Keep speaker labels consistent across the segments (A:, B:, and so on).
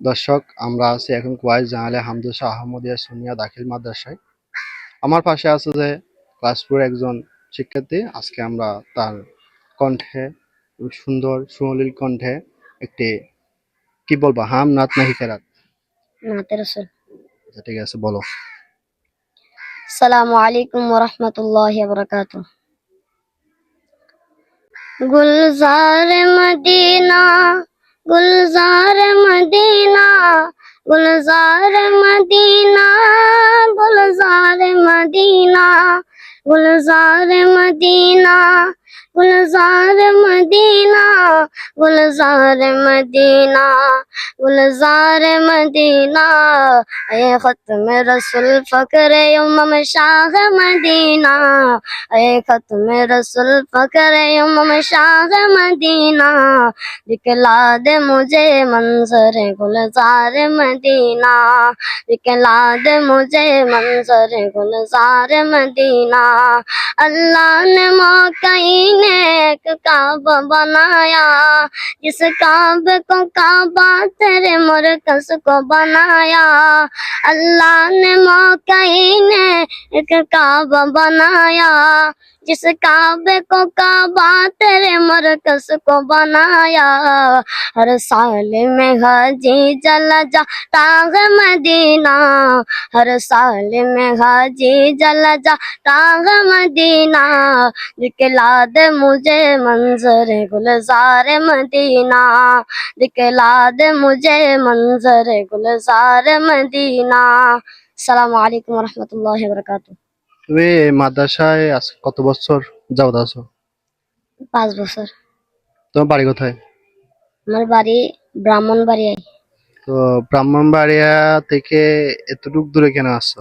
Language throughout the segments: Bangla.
A: দর্শক আমরা আছি এখন কুয়াইশ জাহালে শাহ আহমদিয়া সোনিয়া দাখিল মাদ্রাসায়। আমার পাশে আছে যে ক্লাস ফোর একজন শিক্ষার্থী। আজকে আমরা তার কণ্ঠে সুন্দর সুমলিল কণ্ঠে একটি কি বলব হাম নাত নাহি কেরাত আচ্ছা, ঠিক আছে বলো।
B: সালামু আলাইকুম রহমতুল্লাহ বরকাত গুলজার মদিনা গুলজার মদিনা গুলজার মদিনা গুলজার মদিনা গুলজার মদিনা। گلزار مدینہ گلزار مدینہ گلزار مدینہ۔ اے ختم رسول فقر یمم شاہ مدینہ۔ اے ختم رسول فقر ام شاہ مدینہ۔ دکھلا دے مجھے منظر گلزار مدینہ۔ دکھلا دے مجھے منظر گلزار مدینہ۔ اللہ نے موقعی نیک کعبہ بنایا، جس کعبہ کو کعبہ تیرے مرکز کو بنایا۔ اللہ نے موقع ایک کعبہ بنایا۔ جس کعبے کو کعبہ تیرے مرکز کو بنایا، ہر سال میں حاجی جل جاتا ہے مدینہ، ہر سال میں حاجی جل جاتا ہے مدینہ۔ دکھلا دے مجھے منظر گلزار مدینہ دکھلا دے مجھے منظر گلزار مدینہ۔ السلام علیکم ورحمۃ اللہ وبرکاتہ۔
A: তুমি এই মাদ্রাসায় আজ কত বছর যাবত আছো?
B: পাঁচ বছর।
A: তোমার বাড়ি কোথায়?
B: আমার বাড়ি ব্রাহ্মণবাড়িয়ায়।
A: তো ব্রাহ্মণবাড়িয়া থেকে এতটুক দূরে কেন আসছো?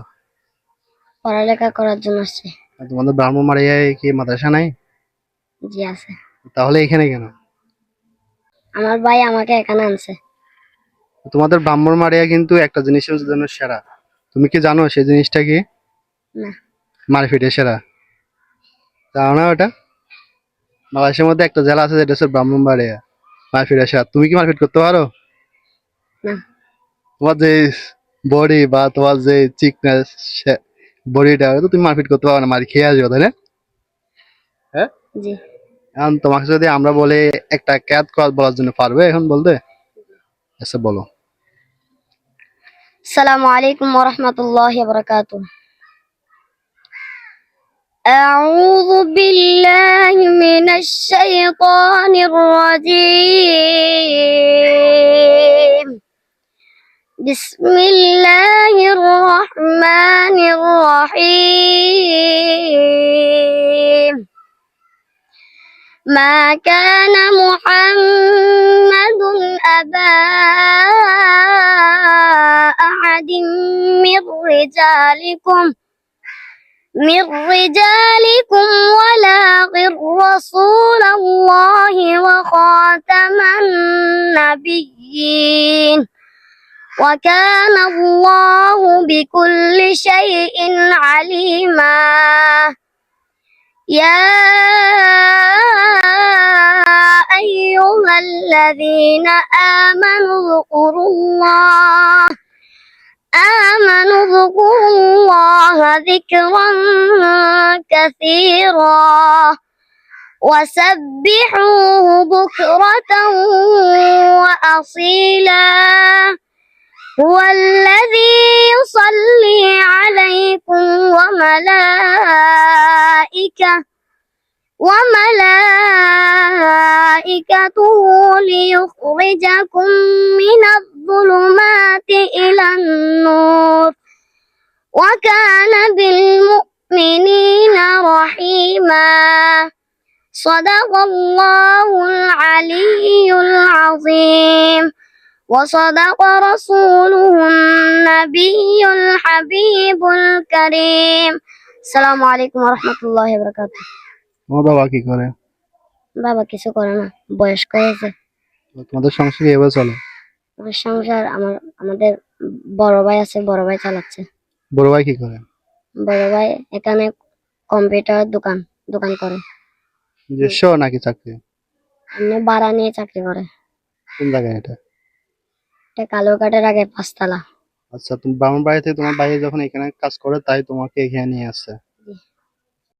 B: পড়ালেখা করার জন্য আসছে।
A: তোমাদের ব্রাহ্মণবাড়িয়ায় কি মাদ্রাসা নাই?
B: জি আছে।
A: তাহলে এখানে কেন?
B: আমার ভাই আমাকে এখানে আনছে।
A: তোমাদের ব্রাহ্মণবাড়িয়া কিন্তু একটা জিনিসের জন্য সেরা। তুমি কি জানো সেই জিনিসটা কি?
B: না।
A: মারপিটে সেরা। জানো না ওটা? বাংলাদেশের মধ্যে একটা জেলা আছে যেটা হচ্ছে ব্রাহ্মণবাড়িয়া। মারপিটে সেরা। তুমি কি মারপিট করতে পারো? তোমার যে বডি বা তোমার যে চিকনেস বডিটা তো তুমি মারপিট করতে পারো না মারি খেয়ে আসবে তাই না? হ্যাঁ? এখন তোমাকে যদি আমরা বলে একটা ক্যাদ কাজ বলার জন্য পারবে এখন বলতে? আচ্ছা বলো।
B: সালামু আলাইকুম ওরহমতুল্লাহ রাহমাতুল্লাহি أعوذ بالله من الشيطان الرجيم. بسم الله الرحمن الرحيم. ما كان محمد أبا أحد من رجالكم من رجالكم ولكن رسول الله وخاتم النبيين. وكان الله بكل شيء عليما. يا أيها الذين آمنوا اذكروا الله آمنوا اذكروا الله ذكرا كثيرا وسبحوه بكرة وأصيلا. هو الذي يصلي عليكم وملائكة وملائكته ليخرجكم من الظلمات إلى النور وكان بالمؤمنين رحيما صدق الله العلي العظيم وصدق رسوله النبي الحبيب الكريم السلام عليكم ورحمة الله وبركاته
A: তোমার বাবা কি করে
B: বাবা কিছু করে না বয়স্ক হয়েছে
A: তো তোমাদের সংসার এভাবে চলে
B: আমার সংসার আমার আমাদের বড় ভাই আছে বড় ভাই চালাচ্ছে।
A: বড় ভাই কি করে?
B: বড় ভাই এখানে কম্পিউটার দোকান দোকান করে।
A: নিজস্ব নাকি চাকরি?
B: এমনি ভাড়া নিয়ে চাকরি করে।
A: কোন জায়গায় এটা?
B: এটা কালুরঘাটের আগে পাঁচতলা।
A: আচ্ছা তুমি ব্রাহ্মণবাড়ি থেকে তোমার বাইরে যখন এখানে কাজ করে তাই তোমাকে এখানে নিয়ে আসছে